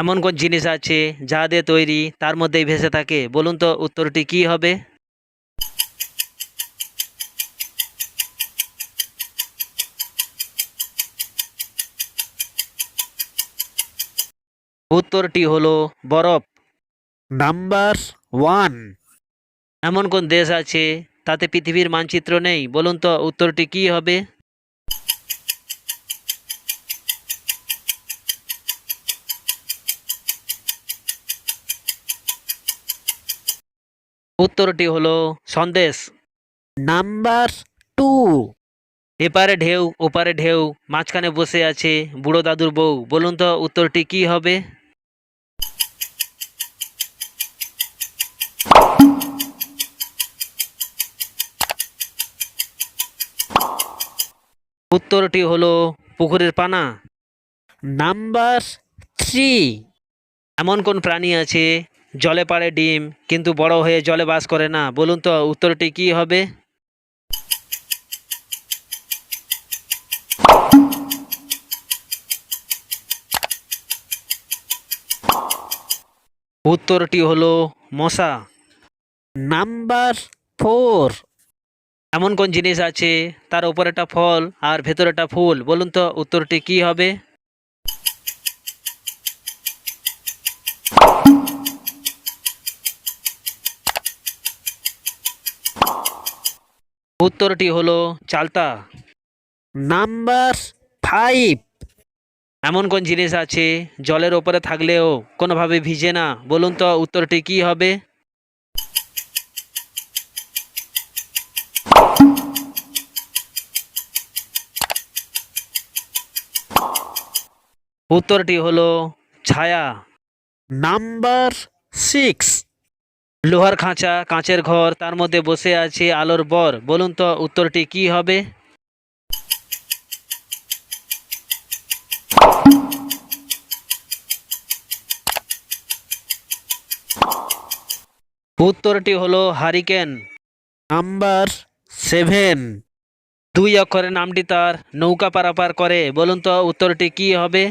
এমন কোন জিনিস আছে যা দিয়ে তৈরি তার মধ্যেই ভেসে থাকে? বলুন তো উত্তরটি কি হবে? উত্তরটি হলো বরফ। Number one. এমন কোন দেশ আছে তাতে পৃথিবীর মানচিত্র নেই? বলুন তো উত্তরটি কি হবে? উত্তরটি হলো সন্দেশ। Number two. এপারে ঢেউ ওপারে ঢেউ মাঝখানে বসে আছে বুড়ো দাদুর বউ। বলুন তো উত্তরটি কি হবে? উত্তরটি হলো পুকুরের পানা। Number three. এমন কোন প্রাণী আছে জলে পাড়ে ডিম কিন্তু বড় হয়ে জলে বাস করে না। বলুন তো উত্তরটি কি হবে? উত্তরটি হলো মশা। Number four. এমন কোন জিনিস আছে তার উপরেটা ফল আর ভেতরেটা ফুল? বলুন তো উত্তরটি কি হবে? উত্তরটি হলো চালতা। Number five. এমন কোন জিনিস আছে জলের ওপরে থাকলেও কোনোভাবে ভিজে না? বলুন তো উত্তরটি কি হবে? উত্তরটি হলো ছায়া। Number six. লোহার খাঁচা কাঁচের ঘর তার মধ্যে বসে আছে আলোর বর। বলুন তো উত্তরটি কি হবে? উত্তরটি হলো হারিকেন। Number seven. দুই অক্ষরের নামটি তার নৌকা পারাপার করে। বলুন তো উত্তরটি কি হবে?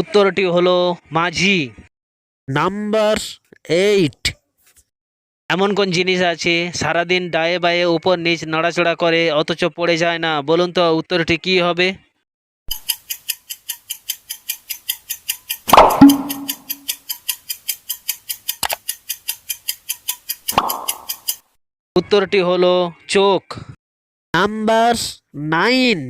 উত্তরটি হলো মাঝি। নাম্বার এইট এমন কোন জিনিস আছে? সারাদিন ডায়ে বায়ে উপর নিচ নড়াচড়া করে অথচ পড়ে যায় না। বলুন তো উত্তরটি কি হবে? উত্তরটি হলো চোখ। নাম্বার নাইন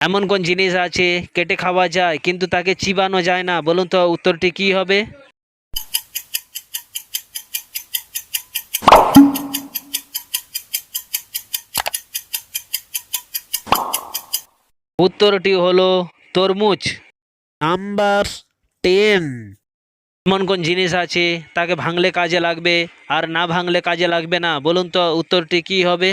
এমন কোন জিনিস আছে কেটে খাওয়া যায় কিন্তু তাকে চিবানো যায় না? বলুন তো উত্তরটি কি হবে? উত্তরটি হলো তরমুজ। Number ten. এমন কোন জিনিস আছে তাকে ভাঙলে কাজে লাগবে আর না ভাঙলে কাজে লাগবে না? বলুন তো উত্তরটি কি হবে?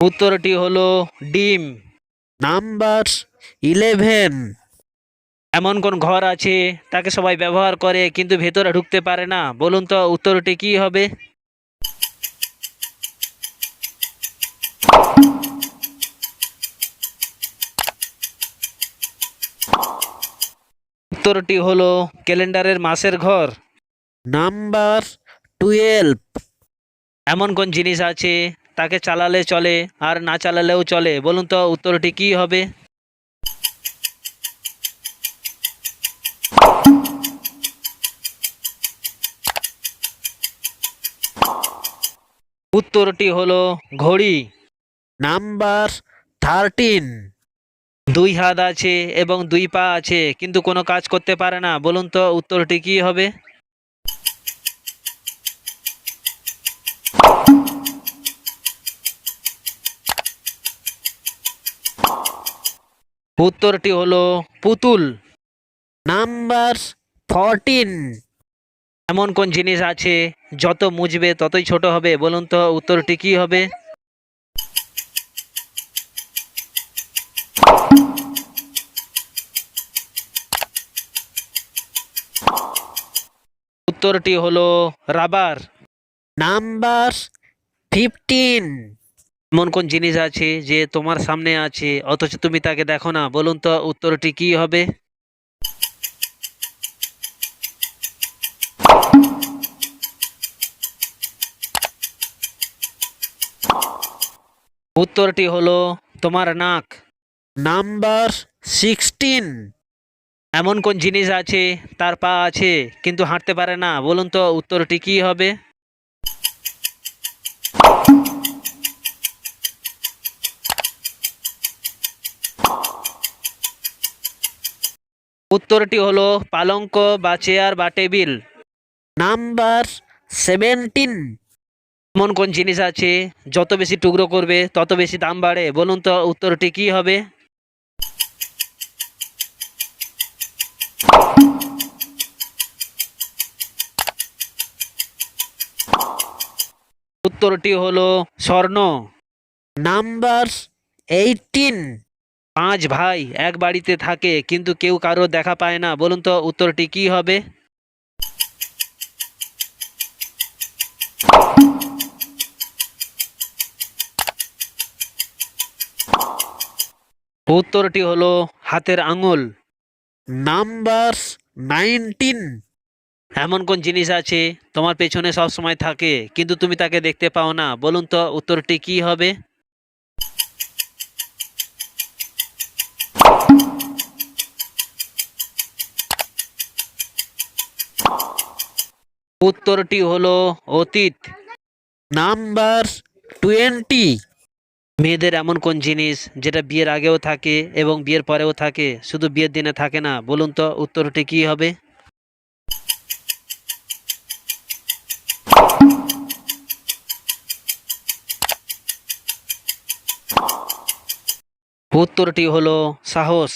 উত্তরটি হলো ডিম। Number eleven. এমন কোন ঘর আছে তাকে সবাই ব্যবহার করে কিন্তু ভেতরে ঢুকতে পারে না। বলুন তো উত্তরটি কি হবে? উত্তরটি হলো ক্যালেন্ডারের মাসের ঘর। Number twelve. এমন কোন জিনিস আছে তাকে চালালে চলে আর না চালালেও চলে বলুন তো উত্তরটি কি হবে? উত্তরটি হলো ঘড়ি। Number thirteen. দুই হাত আছে এবং দুই পা আছে কিন্তু কোনো কাজ করতে পারে না বলুন তো উত্তরটি কি হবে? উত্তরটি হলো পুতুল। নাম্বার ফরটিন এমন কোন জিনিস আছে, যত মুজবে ততই ছোট হবে? বলুন তো উত্তরটি কি হবে? উত্তরটি হলো রাবার। নাম্বার ফিফটিন এমন কোন জিনিস আছে যে তোমার সামনে আছে? অথচ তুমি তাকে দেখো না। বলুন তো উত্তরটি কি হবে? উত্তরটি হলো তোমার নাক। Number sixteen. এমন কোন জিনিস আছে? তার পা আছে, কিন্তু হাঁটতে পারে না। বলুন তো উত্তরটি কি হবে? উত্তরটি হলো পালঙ্ক বা চেয়ার বা টেবিল। Number seventeen. এমন কোন জিনিস আছে, যত বেশি টুকরো করবে, তত বেশি দাম বাড়ে। বলুন তো উত্তরটি কি হবে? উত্তরটি হলো স্বর্ণ। Number eighteen. পাঁচ ভাই এক বাড়িতে থাকে কিন্তু কেউ কারও দেখা পায় না। বলুন তো উত্তরটি কি হবে? উত্তরটি হলো হাতের আঙুল। Number nineteen. এমন কোন জিনিস আছে তোমার পেছনে সব সময় থাকে কিন্তু তুমি তাকে দেখতে পাও না। বলুন তো উত্তরটি কি হবে? উত্তরটি হলো অতীত। Number twenty. মেয়েদের এমন কোন জিনিস যেটা বিয়ের আগেও থাকে এবং বিয়ের পরেও থাকে? শুধু বিয়ের দিনে থাকে না বলুন তো উত্তরটি কি হবে? উত্তরটি হলো সাহস।